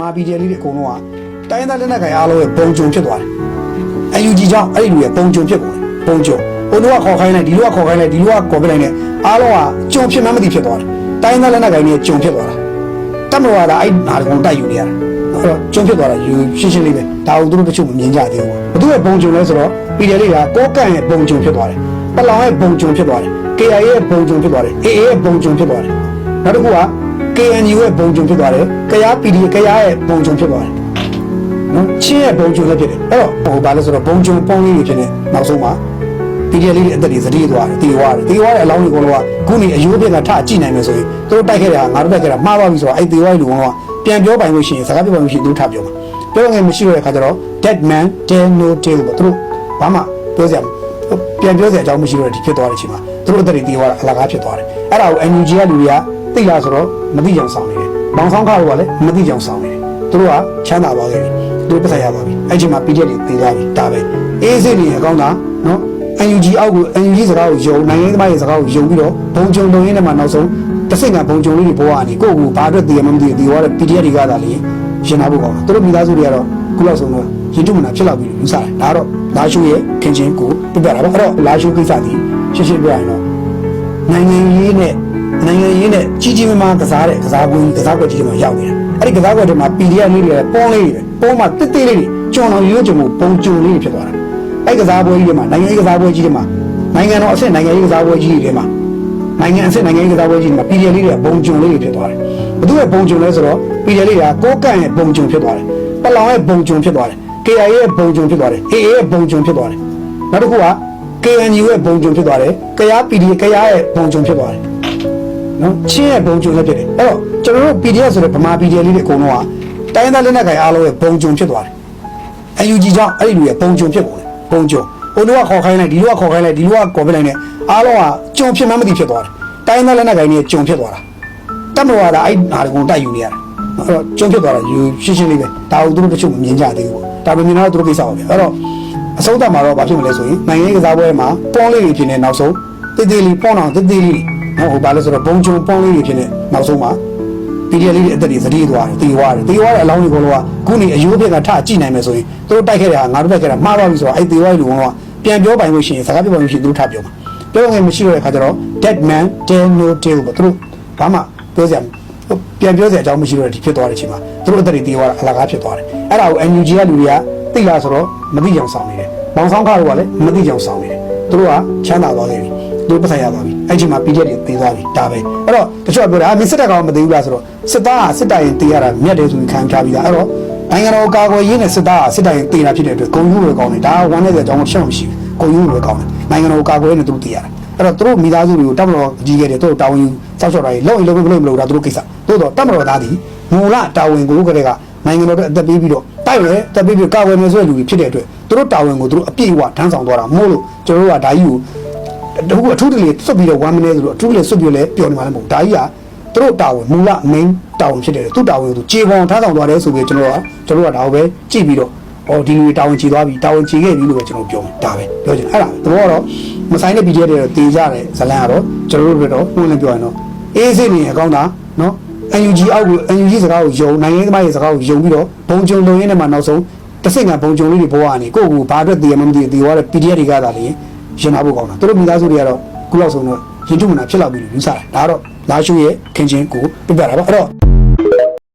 မာပီဒီအလေးတွေအကုန်လုံးကတိုင်းသားလက်နက်ကိုင်အားလုံးရဲ့ပုံကြုံဖြစ်သွားတယ်။ UNG ကြောင့်အဲ့ဒီလူရဲ့ပုံကြုံဖြစ်ကုန်တယ်။ပုံကြုံ။ဟိုလူကခေါ်ခိုင်းလိုက်ဒီလူကခေါ်ခိုင်းလိုက်ဒီလူကခေါ်ပြလိုက်နဲ့အားလုံးကကြုံဖြစ်မှန်းမသိဖြစ်သွားတယ်။တိုင်းသားလက်နက်ကိုင်တွေကြုံဖြစ်သွားတာ။တမတော်ကအဲ့နာကောင်တိုက်ယူနေရတာ။အဲ့တော့ကြုံဖြစ်သွားတာယူရှင်းရှင်းလေးပဲ။ဒါအောင်သူတို့တချို့မမြင်ကြသေးဘူး။ဘသူရဲ့ပုံကြုံလဲဆိုတော့ပီဒီလေးကကိုကန့်ရဲ့ပုံကြုံဖြစ်သွားတယ်။ပလောင်ရဲ့ပုံကြုံဖြစ်သွားတယ်။ KIA ရဲ့ပုံကြုံဖြစ်သွားတယ်။ AA ရဲ့ပုံကြုံဖြစ်သွားတယ်။နောက်တစ်ခုက KNU ရဲ့ပုံကြုံဖြစ်သွားတယ်။ကရား PD ကရားရဲ့ပုံကြုံဖြစ်သွားတယ်။နော်ချင်းရဲ့ပုံကြုံလည်းဖြစ်တယ်။အဲ့တော့ဟိုဘာလဲဆိုတော့ပုံကြုံပုံလေးတွေဖြစ်နေနောက်ဆုံးမှာ PDF လေးတွေအသက်တွေသတိသွားတယ်။တေဝါတယ်။တေဝါတဲ့အလောင်းတွေကိုတော့ခုနေအယိုးပြက်ကထကြည့်နိုင်မယ်ဆိုရင်သူတို့တိုက်ခဲ့တာငါတို့တိုက်ခဲ့တာမှားပါပြီဆိုတော့အဲ့တေဝါလူကောင်ကပြန်ပြောပိုင်လို့ရှိရင်စကားပြောပိုင်လို့ရှိရင်သူထပြောမှာ။ပြောငယ်မရှိတော့တဲ့ခါကျတော့ dead man tell no tale ပေါ့သူတို့ဘာမှပြောစရာပြန်ပြောစရာအကြောင်းမရှိတော့ဒီဖြစ်သွားတဲ့အချိန်မှာသူတို့အသက်တွေတေဝါအလကားဖြစ်သွားတယ်။အဲ့ဒါကို NUG ကလူတွေက သိလားဆိုတော့မသိကြအောင်ဆောင်နေတယ်။မောင်ဆောင်ခါတို့ကလည်းမသိကြအောင်ဆောင်နေတယ်။သူတို့ကချမ်းသာသွားခဲ့ပြီ။သူတို့ပတ်သက်ရပါပြီ။အဲ့ဒီမှာ PDF တွေပေးသွားပြီဒါပဲ။အေးစိတ်နေအကောင်းတာနော် NUG အောက်ကို NUG စကားကိုယုံနိုင်ငံသမားရဲ့စကားကိုယုံပြီးတော့ဘုံကြုံလုံရင်းနဲ့မှနောက်ဆုံးတစ်စိတ်ကဘုံကြုံလေးတွေပေါ်ကနေကိုယ့်ကိုဘာအတွက်တည်ရမှမသိဘူးဒီဟောတဲ့ PDF တွေကသာလေရှင်နာဖို့ကောင်းတာသူတို့မိသားစုတွေကတော့ခုလောက်ဆုံးတော့ရင်ထုမနာဖြစ်လာပြီလို့ယူဆတယ်ဒါတော့လာရှုရဲ့ခင်ချင်းကိုပြပြတာပါအဲ့တော့လာရှုကိစ္စဒီရှင်းရှင်းပြရရင်တော့နိုင်ငံရေးနဲ့ နိုင်ငံရေးနဲ့ကြီးကြီးမားမားကစားတဲ့ကစားကွင်းကစားကွက်ကြီးတွေမှာရောက်နေတာအဲ့ဒီကစားကွက်တွေမှာ PDF လေးတွေပေါင်းလေးတွေပေါင်းမှတစ်တစ်လေးတွေကျွန်တော်ရွေးကြုံမှုပုံကြုံလေးတွေဖြစ်သွားတာအဲ့ကစားပွဲကြီးတွေမှာနိုင်ငံရေးကစားပွဲကြီးတွေမှာနိုင်ငံတော်အဆင့်နိုင်ငံရေးကစားပွဲကြီးတွေမှာနိုင်ငံအဆင့်နိုင်ငံရေးကစားပွဲကြီးတွေမှာ PDF လေးတွေကဘုံကြုံလေးတွေဖြစ်သွားတယ်။ဘသူရဲ့ဘုံကြုံလဲဆိုတော့ PDF လေးကကိုကန့်ရဲ့ဘုံကြုံဖြစ်သွားတယ်။ပလောင်ရဲ့ဘုံကြုံဖြစ်သွားတယ်။ KIA ရဲ့ဘုံကြုံဖြစ်သွားတယ်။ AA ရဲ့ဘုံကြုံဖြစ်သွားတယ်။နောက်တစ်ခုက KNU ရဲ့ဘုံကြုံဖြစ်သွားတယ်။ကရား PD ကရားရဲ့ဘုံကြုံဖြစ်သွားတယ်။ နော်ချင်းရဲ့ဘုံကြုံလည်းဖြစ်တယ်။အဲ့တော့ကျွန်တော်တို့ PDF ဆိုတဲ့ဗမာ PDF လေးတွေအကုန်လုံးကတိုင်းသားလက်နက်ကိုင်အားလုံးရဲ့ဘုံကြုံဖြစ်သွားတယ်။ UNG ကြောင့်အဲ့ဒီလူရဲ့ဘုံကြုံဖြစ်ကုန်တယ်ဘုံကြုံဟိုလူကခေါ်ခိုင်းလိုက်ဒီလူကခေါ်ခိုင်းလိုက်ဒီလူကခေါ်ပြလိုက်နဲ့အားလုံးကကြုံဖြစ်မှန်းမသိဖြစ်သွားတယ်တိုင်းသားလက်နက်ကိုင်တွေကြုံဖြစ်သွားတာတတ်မတော်ကအဲ့ဟာကိုတိုက်ယူနေရတာအဲ့တော့ကြုံဖြစ်သွားတာယူရှင်းရှင်းလေးပဲဒါကိုသူတို့တချို့မမြင်ကြသေးဘူးပေါ့ဒါပေမဲ့တော့သူတို့ကိစ္စပါပဲအဲ့တော့အဆုံးသတ်မှာတော့ဘာဖြစ်မလဲဆိုရင်နိုင်ငံရေးကစားပွဲမှာပေါင်းလေးတွေဖြစ်နေနောက်ဆုံးတိတိလေးပေါင်းအောင်တိတိလေး ဟိုဘာလဲဆိုတော့ဘုံကြုံပေါင်းလေးတွေဖြစ်နေနောက်ဆုံးမှာ PDF လေးတွေအသက်တွေသတိသွားတယ်တေဝါတယ်တေဝါတဲ့အလောင်းတွေကိုတော့ခုနေအယိုးပြက်ကထကြည့်နိုင်မယ်ဆိုရင်သူတို့တိုက်ခဲ့တာငါတို့တိုက်ခဲ့တာမှားပါပြီဆိုတော့အဲ့တေဝါလူကောင်ကပြန်ပြောပိုင်လို့ရှိရင်စကားပြောပိုင်လို့ရှိရင်သူတို့ထပြောမှာပြောငယ်မရှိတော့တဲ့ခါကျတော့ dead man tell no tale ပေါ့သူတို့ဘာမှပြောစရာပြန်ပြောစရာအကြောင်းမရှိတော့ဒီဖြစ်သွားတဲ့အချိန်မှာသူတို့အသက်တွေတေဝါအလကားဖြစ်သွားတယ်အဲ့ဒါကို NUG ကလူတွေကသိလားဆိုတော့မသိကြအောင်ဆောင်နေတယ်မောင်ဆောင်ခါတို့ကလည်းမသိကြအောင်ဆောင်နေတယ်သူတို့ကချမ်းသာသွားခဲ့ပြီ သူပတ်ဆိုင်ရသွားပြီအဲ့ချိန်မှာ PDF တွေပေးသွားပြီဒါပဲအဲ့တော့တချို့ကပြောတယ်အာမင်းစစ်တပ်ကောင်မသိဘူးလားဆိုတော့စစ်သားကစစ်တပ်ရင်တေးရတာမြတ်တယ်ဆိုပြီးခံထားပြီးသားအဲ့တော့နိုင်ငံတော်ကာကွယ်ရေးနဲ့စစ်သားကစစ်တပ်ရင်တေးတာဖြစ်တဲ့အတွက်ဂုံယူရကောင်းတယ်ဒါကဝမ်းနေတဲ့ကြောင်းဖြစ်မှမရှိဘူးဂုံယူရကောင်းတယ်နိုင်ငံတော်ကာကွယ်ရေးနဲ့သူတို့တေးရတာအဲ့တော့သူတို့မိသားစုတွေကိုတပ်မတော်ကြီးခဲ့တယ်သူတို့တာဝန်ယူစောက်ချောက်တာကြီးလုံးရင်လုံးမလို့မလို့ဒါသူတို့ကိစ္စသို့တော့တပ်မတော်သားဒီမူလတာဝန်ကိုကလေးကနိုင်ငံတော်အတွက်အသက်ပေးပြီးတော့တိုက်ရဲအသက်ပေးပြီးကာကွယ်မယ်ဆိုတဲ့လူတွေဖြစ်တဲ့အတွက်သူတို့တာဝန်ကိုသူတို့အပြည့်အဝထမ်းဆောင်သွားတာမဟုတ်လို့ကျွန်တော်တို့ကဒါကြီးကို တခုအထူးတလေစွတ်ပြီးတော့1 minute ဆိုတော့အထူးတလေစွတ်ပြီးလဲပြောနေမှာလည်းမဟုတ်ဒါကြီးကသူတို့တာဝန်မူလ main တာဝန်ဖြစ်တယ်သူတာဝန်ကိုသူခြေပေါင်ထားဆောင်သွားတယ်ဆိုပြီးကျွန်တော်ကကျွန်တော်ကဒါကိုပဲကြည့်ပြီးတော့အော်ဒီလူတာဝန်ခြေသွားပြီတာဝန်ခြေခဲ့ပြီလို့ပဲကျွန်တော်ပြောမယ်ဒါပဲပြောချင်အဲ့ဒါသဘောကတော့မဆိုင်တဲ့ PDF တွေတော့တေးကြတယ်ဇလန်ကတော့ကျွန်တော်တို့ကတော့နှုတ်နဲ့ပြောရင်တော့အေးစိတ်နေအကောင်းတာနော် NUG အောက်ကို NUG စကားကိုယုံနိုင်ငံရေးသမားရဲ့စကားကိုယုံပြီးတော့ဘုံကြုံလုံရင်းနဲ့မှနောက်ဆုံးတစ်စိတ်ကဘုံကြုံလေးတွေပေါ်ကနေကိုယ့်ကိုဘာအတွက်တည်ရမှမသိဘူးတည်သွားတဲ့ PDF တွေကသာလေ ရင်နာဖို့ကောင်းတာသူတို့မိသားစုတွေကတော့ခုလောက်ဆုံးတော့ရင်ထုမနာဖြစ်လာပြီလို့ယူဆတယ်ဒါကတော့လာရှုရဲ့ခင်ချင်းကိုပြပြတာပါအဲ့တော့